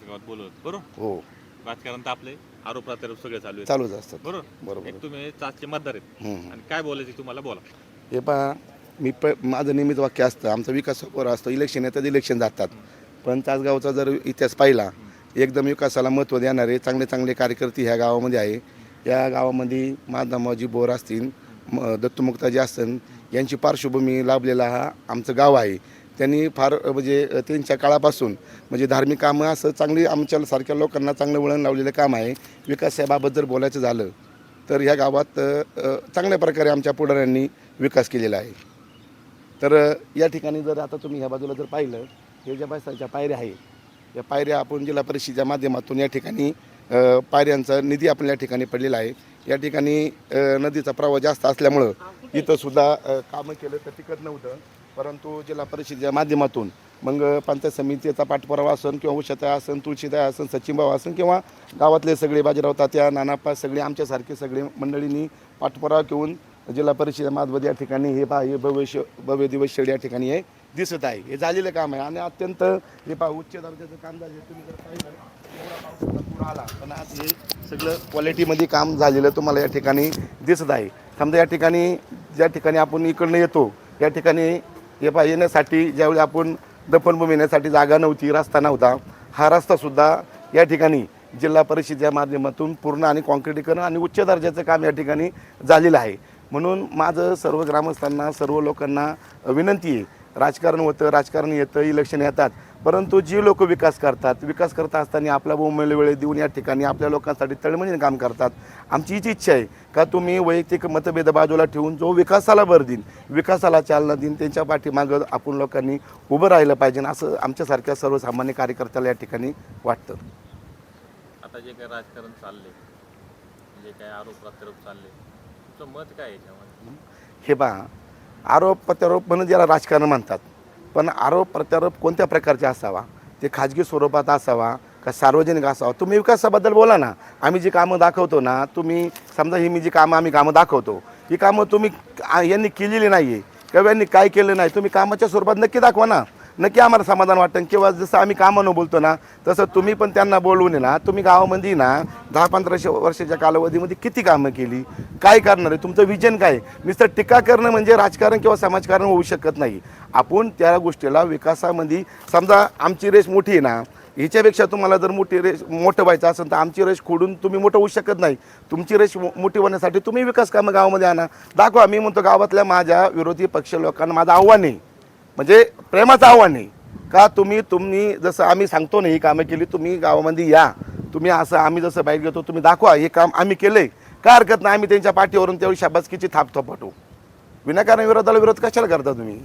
गावात बोलवत बरोबर? हो. राजकारण तर आपले आरोप प्रत्यारोप सगळे चालू आहेत. चालूच असतात. बरोबर? बरोबर. एक तुम्ही चाचचे मतदार आहेत. हम्म. आणि काय बोलायचे तुम्हाला? बोला. हे पहा मी प माझं नियमित वाक्य असतं आमचा विकास वर असतो इलेक्शन येतात इलेक्शन जातात. पण तासगावचा जर इतिहास पाहिला एकदम विकासाला महत्त्व देणारे चांगले चांगले कार्यकर्ते ह्या गावामध्ये आहे. या गावामध्ये माधमाजी बोर असतील म- दत्तमुक्ताजी असतील यांची पार्श्वभूमी लाभलेला हा आमचं गाव आहे. त्यांनी फार म्हणजे त्यांच्या काळापासून म्हणजे धार्मिक कामं असं चांगली आमच्या सारख्या लोकांना चांगलं वळण लावलेलं काम आहे. विकासाबाबत जर बोलायचं झालं तर ह्या गावात चांगल्या प्रकारे आमच्या पुढाऱ्यांनी विकास केलेला आहे. तर या ठिकाणी जर आता तुम्ही ह्या बाजूला जर पाहिलं हे ज्या बसायच्या पायऱ्या आहे या पायऱ्या आपण जिल्हा परिषदेच्या माध्यमातून या ठिकाणी पायऱ्यांचा निधी आपण या ठिकाणी पडलेला आहे. या ठिकाणी नदीचा प्रवाह जास्त असल्यामुळं इथंसुद्धा कामं केलं तर टिकत नव्हतं. परंतु जिल्हा परिषदेच्या माध्यमातून मग पंचायत समितीचा पाठपुरावा असन किंवा उषाताई असन तुळशीताई असन सचिनभाऊ असन किंवा गावातले सगळे बाजीराव तात्या नानाप्पा सगळे आमच्यासारखे सगळे मंडळींनी पाठपुरावा घेऊन जिल्हा परिषद माधवद या ठिकाणी हे पहा हे भविष्य भव्य दिवस शेड या ठिकाणी हे दिसत आहे. हे झालेलं काम आहे आणि अत्यंत हे पहा उच्च दर्जाचं काम झालं तुम्ही जर पाहिलं पूर आला पण आज हे सगळं क्वालिटीमध्ये काम झालेलं तुम्हाला या ठिकाणी दिसत आहे. समजा या ठिकाणी ज्या ठिकाणी आपण इकडनं येतो या ठिकाणी हे पा येण्यासाठी ज्यावेळी आपण दफनभूमी येण्यासाठी जागा नव्हती रस्ता नव्हता हा रस्तासुद्धा या ठिकाणी जिल्हा परिषदेच्या माध्यमातून पूर्ण आणि कॉन्क्रिटीकरण आणि उच्च दर्जाचं काम या ठिकाणी झालेलं आहे. म्हणून माझं सर्व ग्रामस्थांना सर्व लोकांना विनंती आहे राजकारण होतं राजकारण येतं इलेक्शन येतात परंतु जी लोक विकास करतात विकास करत असताना आपला बहुमूल्य वेळ देऊन या ठिकाणी आपल्या लोकांसाठी तळमळीने काम करतात. आमची हीच इच्छा आहे का तुम्ही वैयक्तिक मतभेद बाजूला ठेवून जो विकासाला भर देईन विकासाला चालना देईन त्यांच्या पाठीमागं आपण लोकांनी उभं राहिलं पाहिजे असं आमच्यासारख्या सर्वसामान्य कार्यकर्त्याला या ठिकाणी वाटतं. आता जे काही राजकारण चालले जे काही आरोप प्रत्यारोप चालले तुमचं मत काय याच्यामध्ये? हे पहा आरोप प्रत्यारोप म्हणून ज्याला राजकारण म्हणतात पण आरोप प्रत्यारोप कोणत्या प्रकारचे असावा? ते खाजगी स्वरूपात असावा का सार्वजनिक असावा? तुम्ही विकासाबद्दल बोला ना. आम्ही जी कामं दाखवतो ना तुम्ही समजा ही मी जी कामं आम्ही कामं दाखवतो ही कामं तुम्ही यांनी केलेली नाही आहे किंवा यांनी काय केलं नाही तुम्ही कामाच्या स्वरूपात नक्की दाखवा ना. नक्की आम्हाला समाधान वाटतं. किंवा जसं आम्ही कामानं बोलतो ना तसं तुम्ही पण त्यांना बोलवून ना. तुम्ही गावामध्ये ना दहा पंधराशे वर्षाच्या कालावधीमध्ये किती कामं केली? काय करणार आहे? तुमचं विजन काय नुसतं टीका करणं म्हणजे राजकारण किंवा समाजकारण होऊ शकत नाही. आपण त्या गोष्टीला विकासामध्ये समजा आमची रेस मोठी आहे ना ह्याच्यापेक्षा तुम्हाला जर मोठी रेश मोठं व्हायचं असेल तर आमची रेश खोडून तुम्ही मोठं होऊ शकत नाही. तुमची रेश मो- मोठी होण्यासाठी तुम्ही विकास कामं गावामध्ये आणा. दाखवा मी म्हणतो गावातल्या माझ्या विरोधी पक्ष लोकांना माझं आव्हान आहे. म्हणजे प्रेमाचं आव्हान आहे. का तुम्ही तुम्ही जसं आम्ही सांगतो ना ही कामं केली तुम्ही गावामध्ये या. तुम्ही असं आम्ही जसं बाईक घेतो तुम्ही दाखवा हे काम आम्ही केलंय. काय हरकत नाही आम्ही त्यांच्या पाठीवरून त्यावेळी शाबासकीची थाप थोपटू विनाकारण विरोधाला विरोध कशाला करता तुम्ही?